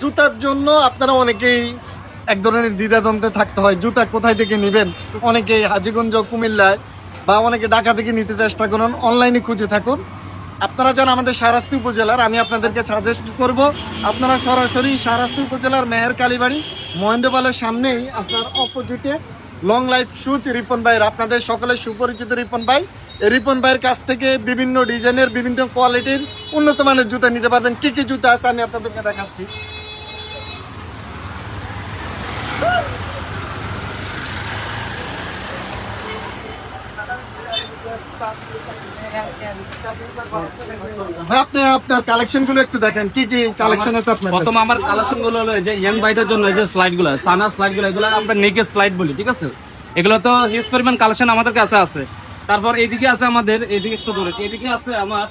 জুতার জন্য আপনারা অনেকেই এক ধরনের দ্বিধাদ্বন্দ্বে থাকতে হয়। জুতা কোথায় থেকে নেবেন? অনেকে হাজিগঞ্জ কুমিল্লায় বা অনেকে ঢাকা থেকে নিতে চেষ্টা করুন। অনলাইনে খুঁজে থাকুন। আপনারা যারা আমাদের সারাস্তি উপজেলার, আমি আপনাদেরকে সাজেস্ট করব, আপনারা সরাসরি সারাস্তি উপজেলার মেহের কালীবাড়ি, মহেন্দ্রপালের সামনেই আপনার অপোজিটে লং লাইফ শুজ রিপন ভাইয়ের, আপনাদের সকলের সুপরিচিত রিপন ভাই। রিপন ভাইয়ের কাছ থেকে বিভিন্ন ডিজাইনের, বিভিন্ন কোয়ালিটির উন্নত মানের জুতা নিতে পারবেন। কী কী জুতা আছে আমি আপনাদেরকে দেখাচ্ছি। আপনি আপনার কালেকশনগুলো একটু দেখেন কি কি কালেকশন আছে আপনার প্রথম আমার কালেকশনগুলো হলো যে ইয়াং বাইদের জন্য যে স্লাইডগুলো সানা স্লাইডগুলো এগুলো আমরা নেকের স্লাইড বলি ঠিক আছে? এগুলো তো হিউজ পরিমাণ কালেকশন আমাদের কাছে আছে। তারপর এইদিকে আছে আমাদের এইদিকে একটু দূরে এইদিকে আছে আমার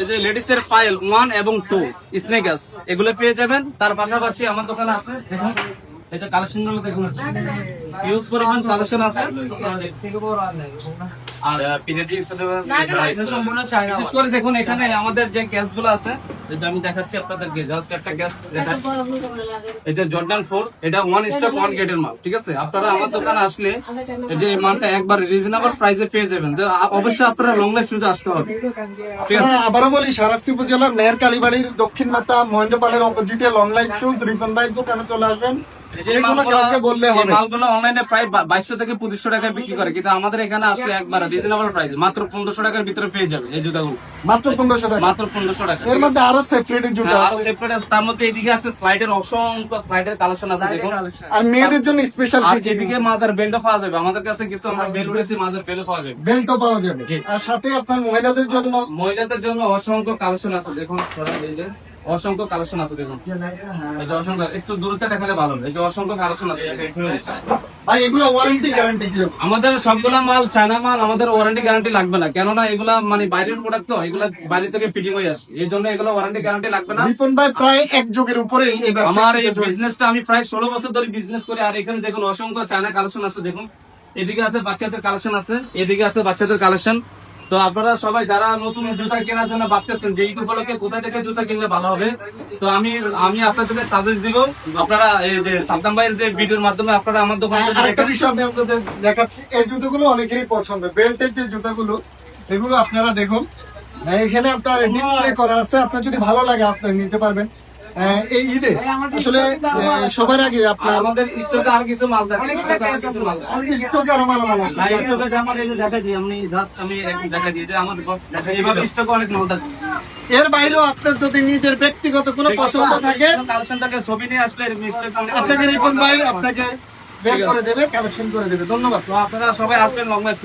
এই যে লেডিস এর ফাইল ওয়ান এবং টু স্নেকাস এগুলো পেয়ে যাবেন তার পাশাপাশি আমার দোকানে আছে দেখুন। এটা কালেকশনগুলো দেখুন। হিউজ পরিমাণ কালেকশন আছে। আর পিরিয়ড বিশেষ করে দেখুন এখানে আমাদের যে গ্যাসগুলো আছে যেটা আমি দেখাচ্ছি আপনাদেরকে জাস্ট একটা গ্যাস এটা জর্ডান ফোর এটা ওয়ান স্টক ওয়ান গেটের মাল ঠিক আছে? আপনারা আমার দোকানে আসলে যে মালটা একবার রিজনেবল প্রাইসে পেয়ে যাবেন। অবশ্যই আপনারা লং লাইফ শুজে আসতে হবে। ঠিক আছে আবারও বলি সারাস্তি উপজেলার মেহের কালীবাড়ির দক্ষিণ মাতা মহেন্দ্রপালের অপোজিটে লং লাইফ শুজ রিপন ভাই দোকানে চলে আসবেন। যে কাউকে বললে হবে। মালগুলো অনলাইনে প্রায় বাইশশো থেকে পঁচিশশো টাকায় বিক্রি করে কিন্তু আমাদের এখানে আসলে একবার রিজনেবল প্রাইস মাত্র পনেরোশো টাকার ভিতরে পেয়ে যাবে এই জুতাগুলো। মাত্র পনেরোশো টাকা। মাত্র পনেরোশো টাকা। এর মধ্যে আরও সেপারেট জুতা আরও আছে। আছে। তার মধ্যে এদিকে আছে স্লাইডের অসংখ্য স্লাইডের কালেকশন আছে দেখুন। আর মেয়েদের জন্য স্পেশাল কি এদিকে মাজার বেল্টও পাওয়া যাবে। আমাদের কাছে কিছু আমরা বেল উঠেছি মাজার পাওয়া যাবে। বেল্টও পাওয়া যাবে। আর সাথে আপনার মহিলাদের জন্য মহিলাদের জন্য অসংখ্য কালেকশন আছে দেখুন সবাই এই যে। অসংখ্য কালেকশন আছে দেখুন। এই যে অসংখ্য একটু দূরত্বে দেখালে ভালো এই যে অসংখ্য কালেকশন আছে ভাই এগুলো ওয়ারেন্টি গ্যারান্টি আমাদের সবগুলা মাল চায়না মাল আমাদের ওয়ারেন্টি গ্যারান্টি লাগবে না। কেননা এগুলা মানে বাইরের প্রোডাক্ট তো এগুলা বাইরে থেকে ফিটিং হয়ে আসে এই জন্য এগুলো ওয়ারেন্টি গ্যারান্টি লাগবে না। রিপন ভাই প্রায় এক যুগের উপরেই এই ব্যবসার আমার এই বিজনেসটা আমি প্রায় ষোলো বছর ধরে বিজনেস করি আর এখানে দেখুন অসংখ্য চায়না কালেকশন আছে দেখুন। এদিকে আছে বাচ্চাদের কালেকশন আছে এদিকে আছে বাচ্চাদের কালেকশন তো আপনারা সবাই যারা নতুন জুতা কেনার জন্য ভাবতেছেন যে ঈদ উপলক্ষে কোথা থেকে জুতা কিনলে ভালো হবে, তো আমি আমি আপনাদেরকে সাজেস্ট দিব, আপনারা এই যে সাদ্দাম ভাইয়ের যে ভিডিওর মাধ্যমে আপনারা আমার দোকানে আর- আরেকটা বিষয় আমি আপনাদের দেখাচ্ছি। এই জুতোগুলো অনেকেরই পছন্দ। বেল্টের যে জুতোগুলো, এগুলো আপনারা দেখুন। এখানে আপনার ডিসপ্লে করা আছে। আপনার যদি ভালো লাগে, আপনি নিতে পারবেন। এই ঈদে। আসলে সবার আগে আপনার আমাদের স্টকে আর কিছু মাল থাকে। স্টকে আর মাল থাকে। স্টকে আরও মাল মাল আছে। স্টকে আমার এই যে দেখা দিই আমি জাস্ট আমি একটু দেখা দিই আমার বক্স দেখা এইভাবে স্টকে অনেক মাল থাকে। এর বাইরেও আপনার যদি নিজের ব্যক্তিগত কোনো পছন্দ থাকে ছবি নিয়ে আসলে আপনাকে রিপন ভাই আপনাকে বের করে দেবে কালেকশন করে দেবে। ধন্যবাদ। তো আপনারা সবাই আসবেন লং লাইফ